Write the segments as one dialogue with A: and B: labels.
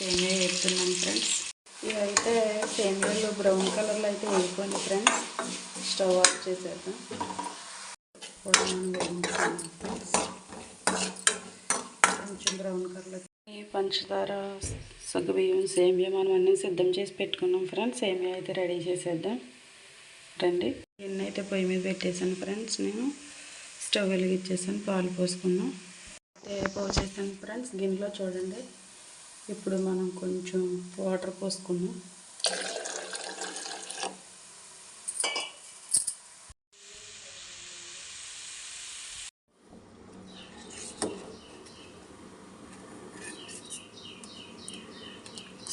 A: సేమియా వేస్తున్నాను ఫ్రెండ్స్. ఇవైతే సేమియాలు బ్రౌన్ కలర్లో అయితే వేయిపోయింది ఫ్రెండ్స్. స్టవ్ ఆఫ్ చేసేద్దాం. కొంచెం బ్రౌన్ కలర్. పంచదార సగ్గుబియ్యం సేమియా మనం అన్నీ సిద్ధం చేసి పెట్టుకున్నాం ఫ్రెండ్స్. సేమియా అయితే రెడీ చేసేద్దాం. రండి. ఎన్ని అయితే పొయ్యి మీద పెట్టేశాను ఫ్రెండ్స్ నేను. స్టవ్ వెలిగించేసాను పాలు పోసుకున్నాం. అయితే పోసేసాను ఫ్రెండ్స్. గిన్నెలో చూడండి. ఇప్పుడు మనం కొంచెం వాటర్ పోసుకున్నాం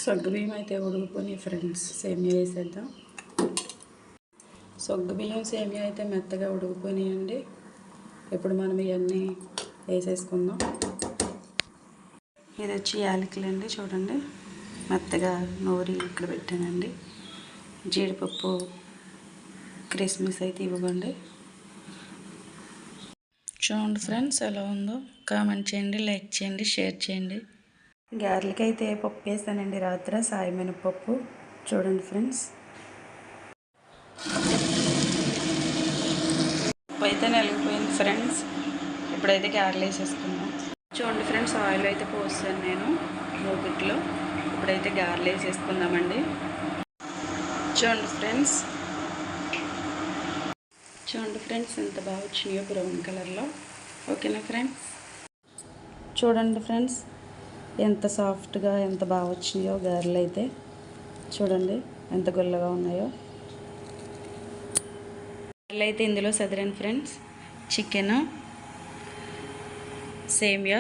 A: సగ్గుబియ్యం అయితే ఉడుకుపోయి ఫ్రెండ్స్ సేమియా వేసేద్దాం. సగ్గుబియ్యం సేమియా అయితే మెత్తగా ఉడికిపోయినాయండి ఇప్పుడు మనం ఇవన్నీ వేసేసుకుందాం. ఇది వచ్చి యాలకులండి చూడండి. మెత్తగా నూరి ఇక్కడ పెట్టానండి. జీడిపప్పు క్రిస్మస్ అయితే ఇవ్వండి చూడండి ఫ్రెండ్స్ ఎలా ఉందో. కామెంట్ చేయండి లైక్ చేయండి షేర్ చేయండి. గారెలకి అయితే పప్పు వేస్తానండి రాత్రి సాయి మినపప్పు. చూడండి ఫ్రెండ్స్. పప్పు అయితే నలిగిపోయింది ఫ్రెండ్స్. ఇప్పుడైతే గారెలు వేసేసుకున్నాం చూడండి ఫ్రెండ్స్ ఆయిల్ అయితే పోస్తాను నేను మూగిట్లో ఇప్పుడైతే గార్లు వేసేసుకుందామండి చూడండి ఫ్రెండ్స్. చూడండి ఫ్రెండ్స్ ఎంత బాగా వచ్చినాయో బ్రౌన్ కలర్లో. ఓకేనా ఫ్రెండ్స్? చూడండి ఫ్రెండ్స్ ఎంత సాఫ్ట్గా ఎంత బాగా వచ్చినాయో గారెలు అయితే. చూడండి ఎంత గుల్లగా ఉన్నాయో. గారెలు అయితే ఇందులో సదిరాను ఫ్రెండ్స్. చికెన్ సేమియా